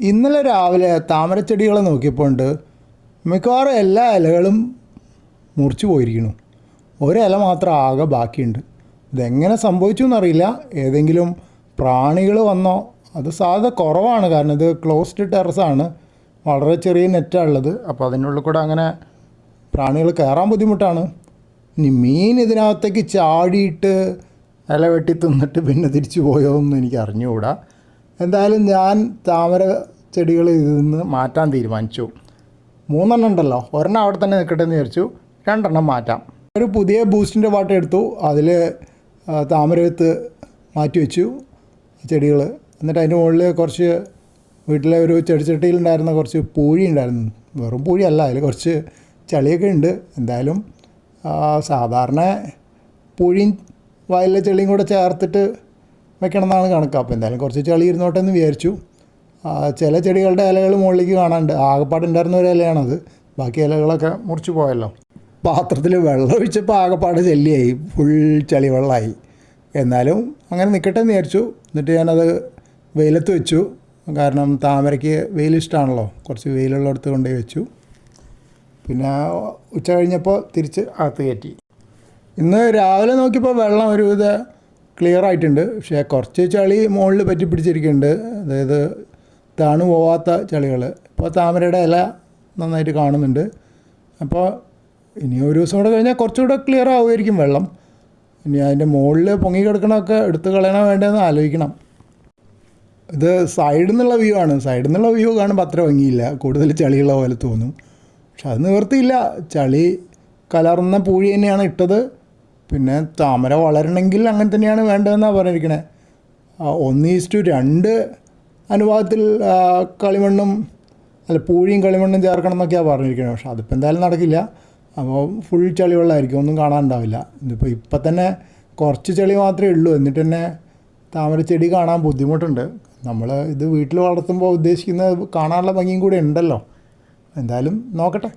ഇന്നലെ രാവിലെ താമരച്ചെടികളെ നോക്കിയപ്പോണ്ട് മിക്കവാറും എല്ലാ ഇലകളും മുറിച്ചു പോയിരിക്കുന്നു. ഒരില മാത്രം ആകെ ബാക്കിയുണ്ട്. ഇതെങ്ങനെ സംഭവിച്ചു എന്നറിയില്ല ഏതെങ്കിലും പ്രാണികൾ വന്നോ? അത് സാധ്യത കുറവാണ്. കാരണം ഇത് ക്ലോസ്ഡ് ടെറസാണ് വളരെ ചെറിയ നെറ്റാണ് ഉള്ളത്. അപ്പോൾ അതിനുള്ളിൽ കൂടെ അങ്ങനെ പ്രാണികൾ കയറാൻ ബുദ്ധിമുട്ടാണ്. ഇനി മീൻ ഇതിനകത്തേക്ക് ചാടിയിട്ട് ഇല വെട്ടി തിന്നിട്ട് പിന്നെ തിരിച്ചു പോയോ എന്ന് എനിക്ക് അറിഞ്ഞുകൂടാ. എന്തായാലും ഞാൻ താമര ചെടികൾ ഇതിൽ നിന്ന് മാറ്റാൻ തീരുമാനിച്ചു. മൂന്നെണ്ണം ഉണ്ടല്ലോ. ഒരെണ്ണം അവിടെ തന്നെ നിൽക്കട്ടെ എന്ന് വിചാരിച്ചു. രണ്ടെണ്ണം മാറ്റാം. ഒരു പുതിയ ബൂസ്റ്റിന്റെ പാട്ട് എടുത്തു. അതിൽ താമര വിത്ത് മാറ്റി വെച്ചു ചെടികൾ എന്നിട്ട് അതിന്റെ മുകളിൽ കുറച്ച് വീട്ടിലെ ഒരു ചെടിച്ചട്ടിയിലുണ്ടായിരുന്ന കുറച്ച് പൂഴി ഉണ്ടായിരുന്നു. വെറും പൂഴിയല്ല അതിൽ കുറച്ച് ചളിയൊക്കെ ഉണ്ട്. എന്തായാലും സാധാരണ പൂഴിയും വയലിലെ ചെളിയും കൂടെ ചേർത്തിട്ട് വെക്കണം എന്നാണ് കണക്ക്. അപ്പോൾ എന്തായാലും കുറച്ച് ചളി ഇരുന്നോട്ടെ എന്ന് വിചാരിച്ചു. ചില ചെടികളുടെ ഇലകൾ മുകളിലേക്ക് കാണാണ്ട് ആകപ്പാടുണ്ടായിരുന്ന ഒരു ഇലയാണത്. ബാക്കി ഇലകളൊക്കെ മുറിച്ച് പോയല്ലോ. പാത്രത്തിൽ വെള്ളം ഒഴിച്ചപ്പോൾ ആകപ്പാട് ചെല്ലിയായി ഫുൾ ചളി വെള്ളമായി എന്നാലും അങ്ങനെ നിൽക്കട്ടെ എന്ന് വിചാരിച്ചു. എന്നിട്ട് ഞാനത് വെയിലത്ത് വെച്ചു. കാരണം താമരയ്ക്ക് വെയിൽ ഇഷ്ടമാണല്ലോ. കുറച്ച് വെയിലുള്ളിടത്ത് കൊണ്ടുപോയി വെച്ചു. പിന്നെ ഉച്ച കഴിഞ്ഞപ്പോൾ തിരിച്ച് അകത്ത് കയറ്റി. ഇന്ന് രാവിലെ നോക്കിയപ്പോൾ വെള്ളം ഒരുവിധ ക്ലിയർ ആയിട്ടുണ്ട്. പക്ഷേ കുറച്ച് ചളി മുകളിൽ പറ്റി പിടിച്ചിരിക്കുന്നുണ്ട്. അതായത് താണു പോവാത്ത ചളികൾ ഇപ്പോൾ താമരയുടെ ഇല നന്നായിട്ട് കാണുന്നുണ്ട്. അപ്പോൾ ഇനി ഒരു ദിവസം കൂടെ കഴിഞ്ഞാൽ കുറച്ചുകൂടെ ക്ലിയർ ആവുമായിരിക്കും വെള്ളം. ഇനി അതിന്റെ മുകളിൽ പൊങ്ങി കിടക്കണമൊക്കെ എടുത്ത് കളയണോ വേണ്ടതെന്ന് ആലോചിക്കണം. ഇത് സൈഡിൽ നിന്നുള്ള വ്യൂ ആണ്. സൈഡിൽ നിന്നുള്ള വ്യൂ കാണുമ്പോൾ അത്ര ഭംഗിയില്ല. കൂടുതൽ ചളിയുള്ള പോലെ തോന്നും. പക്ഷെ അത് നിവർത്തിയില്ല. ചളി കലർന്ന പൂഴി തന്നെയാണ് ഇട്ടത്. പിന്നെ താമര വളരണമെങ്കിൽ അങ്ങനെ തന്നെയാണ് വേണ്ടതെന്നാണ് പറഞ്ഞിരിക്കണേ. ഒന്ന് ഈസ്റ്റു രണ്ട് അനുപാതത്തിൽ കളിമണ്ണും അല്ല പൂഴിയും കളിമണ്ണും ചേർക്കണം എന്നൊക്കെയാണ് പറഞ്ഞിരിക്കുന്നത് പക്ഷേ അതിപ്പോൾ എന്തായാലും നടക്കില്ല. അപ്പോൾ ഫുൾ ചളി വെള്ളമായിരിക്കും ഒന്നും കാണാനുണ്ടാവില്ല ഇതിപ്പോൾ ഇപ്പം തന്നെ കുറച്ച് ചെളി മാത്രമേ ഉള്ളൂ. എന്നിട്ട് തന്നെ താമര ചെടി കാണാൻ ബുദ്ധിമുട്ടുണ്ട്. നമ്മൾ ഇത് വീട്ടിൽ വളർത്തുമ്പോൾ ഉദ്ദേശിക്കുന്നത് കാണാനുള്ള ഭംഗിയും കൂടി ഉണ്ടല്ലോ. എന്തായാലും നോക്കട്ടെ.